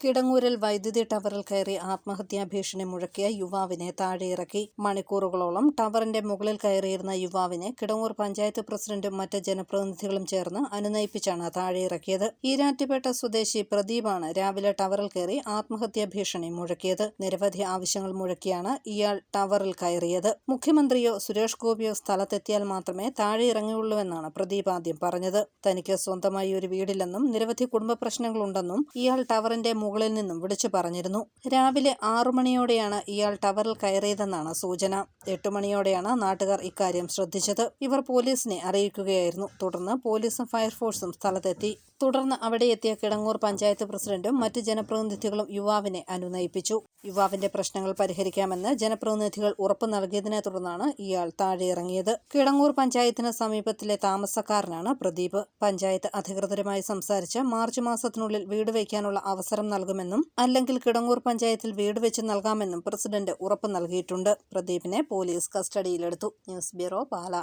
കിടങ്ങൂരിൽ വൈദ്യുതി ടവറിൽ കയറി ആത്മഹത്യാ ഭീഷണി മുഴക്കിയ യുവാവിനെ താഴെയിറക്കി. മണിക്കൂറുകളോളം ടവറിന്റെ മുകളിൽ കയറിയിരുന്ന യുവാവിനെ കിടങ്ങൂർ പഞ്ചായത്ത് പ്രസിഡന്റും മറ്റ് ജനപ്രതിനിധികളും ചേർന്ന് അനുനയിപ്പിച്ചാണ് താഴെയിറക്കിയത്. ഈരാറ്റുപേട്ട സ്വദേശി പ്രദീപാണ് രാവിലെ ടവറിൽ കയറി ആത്മഹത്യാ ഭീഷണി മുഴക്കിയത്. നിരവധി ആവശ്യങ്ങൾ മുഴക്കിയാണ് ഇയാൾ ടവറിൽ കയറിയത്. മുഖ്യമന്ത്രിയോ സുരേഷ് ഗോപിയോ സ്ഥലത്തെത്തിയാൽ മാത്രമേ താഴെ ഇറങ്ങുകയുള്ളൂവെന്നാണ് പ്രദീപ് ആദ്യം പറഞ്ഞത്. തനിക്ക് സ്വന്തമായി ഒരു വീടില്ലെന്നും നിരവധി കുടുംബ പ്രശ്നങ്ങളുണ്ടെന്നും ഇയാൾ ടവറിന്റെ മുകളിൽ നിന്നും വിളിച്ചു പറഞ്ഞിരുന്നു. രാവിലെ ആറു മണിയോടെയാണ് ഇയാൾ ടവറിൽ കയറിയതെന്നാണ് സൂചന. എട്ടു മണിയോടെയാണ് നാട്ടുകാർ ഇക്കാര്യം ശ്രദ്ധിച്ചത്. ഇവർ പോലീസിനെ അറിയിക്കുകയായിരുന്നു. തുടർന്ന് പോലീസും ഫയർഫോഴ്സും സ്ഥലത്തെത്തി. തുടർന്ന് അവിടെ എത്തിയ കിടങ്ങൂർ പഞ്ചായത്ത് പ്രസിഡന്റും മറ്റ് ജനപ്രതിനിധികളും യുവാവിനെ അനുനയിപ്പിച്ചു. യുവാവിന്റെ പ്രശ്നങ്ങൾ പരിഹരിക്കാമെന്ന് ജനപ്രതിനിധികൾ ഉറപ്പു നൽകിയതിനെ തുടർന്നാണ് ഇയാൾ താഴെയിറങ്ങിയത്. കിടങ്ങൂർ പഞ്ചായത്തിന് സമീപത്തിലെ താമസക്കാരനാണ് പ്രദീപ്. പഞ്ചായത്ത് അധികൃതരുമായി സംസാരിച്ച് മാർച്ച് മാസത്തിനുള്ളിൽ വീട് വയ്ക്കാനുള്ള അവസരം നൽകുമെന്നും അല്ലെങ്കിൽ കിടങ്ങൂർ പഞ്ചായത്തിൽ വീട് വെച്ച് നൽകാമെന്നും പ്രസിഡന്റ് ഉറപ്പ് നൽകിയിട്ടുണ്ട്. പ്രദീപിനെ പോലീസ് കസ്റ്റഡിയിലെടുത്തു. News bureau Pala.